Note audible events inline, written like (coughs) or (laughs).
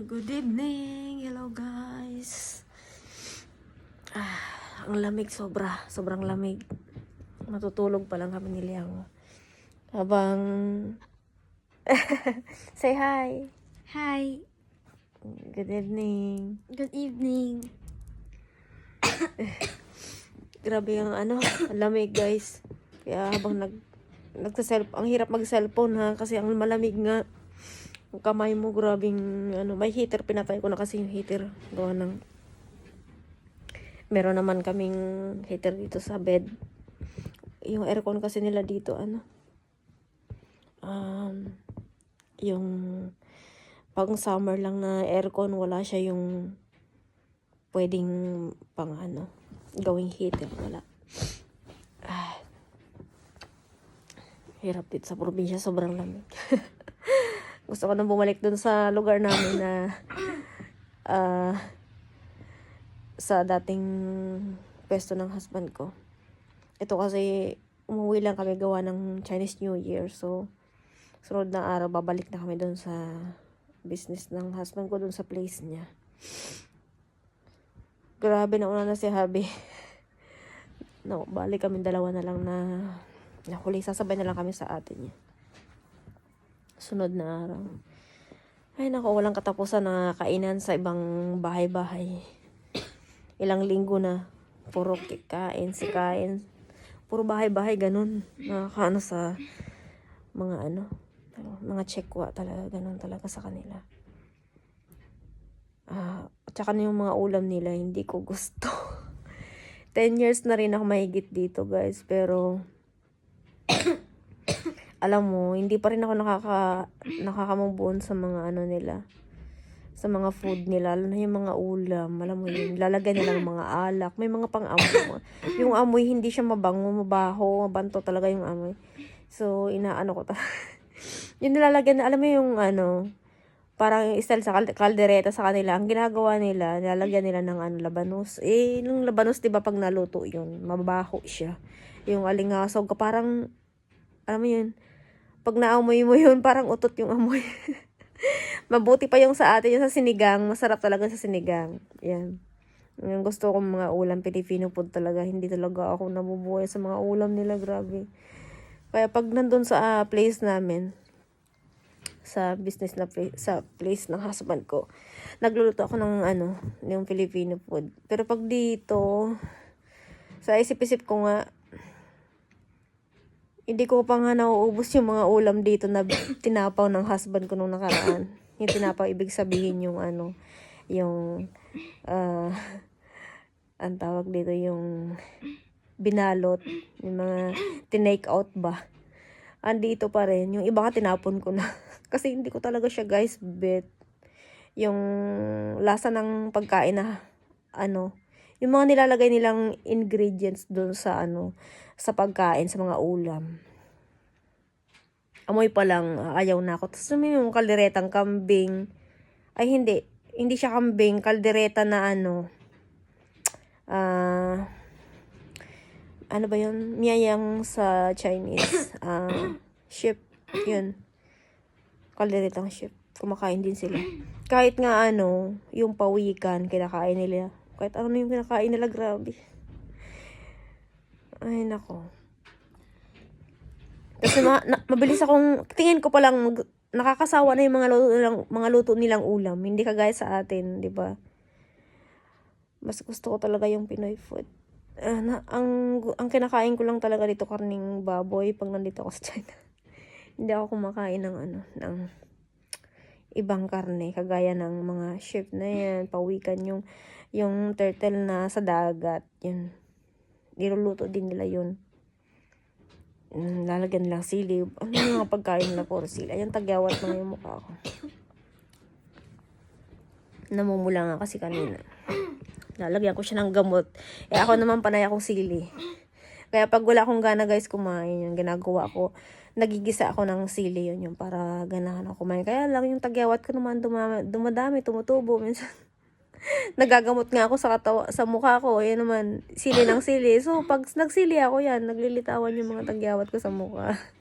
Good evening! Hello guys! Ah, ang lamig sobra. Sobrang lamig. Matutulog pa lang kami ni Liang. Habang... (laughs) Say hi! Hi. Good evening. Good evening. (coughs) Grabe yung ano, ang lamig guys. Kaya habang nag nagsa ang hirap mag-cellphone ha kasi ang malamig nga. Ang kamay mo grabing ano, may heater pinatay ko na kasi yung heater gawa ng Meron naman kaming heater dito sa bed. Yung aircon kasi nila dito ano um yung pang summer lang na aircon wala siya yung pwedeng pang ano gawing heater wala ah. hirap dito sa probinsya sobrang lamig (laughs) gusto ko nang bumalik dun sa lugar namin na (coughs) ah, sa dating pwesto ng husband ko. Ito kasi umuwi lang kami gawa ng Chinese New Year. So sunod na araw babalik na kami dun sa business ng husband ko dun sa place niya. Grabe na una na si Habi. (laughs) No, balik kami dalawa na lang na nakuli sasabay na lang kami sa atin niya sunod na araw. Ay nako walang katapusan na kainan sa ibang bahay-bahay. Ilang linggo na puro kain si kain. Puro bahay-bahay ganun. Nakakaano sa mga ano mga chekwa talaga ganun talaga sa kanila. Ah at saka na yung mga ulam nila hindi ko gusto. (laughs) 10 years na rin ako mahigit dito guys pero alam mo hindi pa rin ako nakaka nakakamubuon sa mga ano nila sa mga food nila, lalo na yung mga ulam, alam mo yun, lalagyan nila ng mga alak, may mga pang-amoy. Yung amoy, hindi siya mabango, mabaho, mabanto talaga yung amoy. So, inaano ko talaga. (laughs) yung nilalagyan na, alam mo yung ano, parang style sa kal- kaldereta sa kanila, ang ginagawa nila, nilalagyan nila ng ano, labanos. Eh, yung labanos, di ba, pag naluto yun, mabaho siya. Yung alingasog, parang, alam mo yun, pag naamoy mo yun, parang utot yung amoy. (laughs) Mabuti pa yung sa atin, yung sa sinigang. Masarap talaga sa sinigang. Yan. Yung gusto kong mga ulam, Filipino food talaga. Hindi talaga ako nabubuhay sa mga ulam nila. Grabe. Kaya pag nandun sa ah, place namin, sa business na place, sa place ng husband ko, nagluluto ako ng ano, yung Filipino food. Pero pag dito, sa isip-isip ko nga, hindi ko pa nga nauubos yung mga ulam dito na (clears throat) tinapaw ng husband ko nung nakaraan. Yung tinapaw, ibig sabihin yung ano, yung, ah, (laughs) ang tawag dito yung binalot, yung mga tinake out ba. Andito pa rin, yung iba nga tinapon ko na. (laughs) Kasi hindi ko talaga siya guys bet. Yung lasa ng pagkain na, ano, yung mga nilalagay nilang ingredients doon sa ano, sa pagkain, sa mga ulam. Amoy pa lang, ayaw na ako. Tapos may yung kalderetang kambing. Ay, hindi. Hindi siya kambing. Kaldereta na ano. Ah... ano ba yun? Miyayang sa Chinese. (coughs) Ah... ship. Yun. Kalderetang ship. Kumakain din sila. Kahit nga ano, yung pawikan, kinakain nila. Kahit ano yung kinakain nila, grabe. Ay, nako. Kasi ma- na- mabilis akong, tingin ko pa lang, mag- nakakasawa na yung mga luto nilang, mga luto nilang ulam. Hindi kagaya sa atin, di ba? Mas gusto ko talaga yung Pinoy food. Ah, na, ang, ang kinakain ko lang talaga dito karning baboy pag nandito ako sa China. (laughs) Hindi ako kumakain ng ano, ng ibang karne, kagaya ng mga chef na yan, pawikan yung, yung turtle na sa dagat, yun. Niluluto din nila yun. Mm, lalagyan lang sili. Ano yung mga pagkain na puro sili? Ayun, tagyawat na yung mukha ko. Namumula nga kasi kanina. Lalagyan ko siya ng gamot. Eh ako naman panay akong sili. Kaya pag wala akong gana guys kumain, yung ginagawa ko, nagigisa ako ng sili yun yung para ganahan ako kumain. Kaya lang yung tagyawat ko naman dumami, dumadami, tumutubo. Minsan (laughs) nagagamot nga ako sa katawa, sa mukha ko. Yan naman, sili ng sili. So, pag nagsili ako yan, naglilitawan yung mga tagyawat ko sa mukha. (laughs)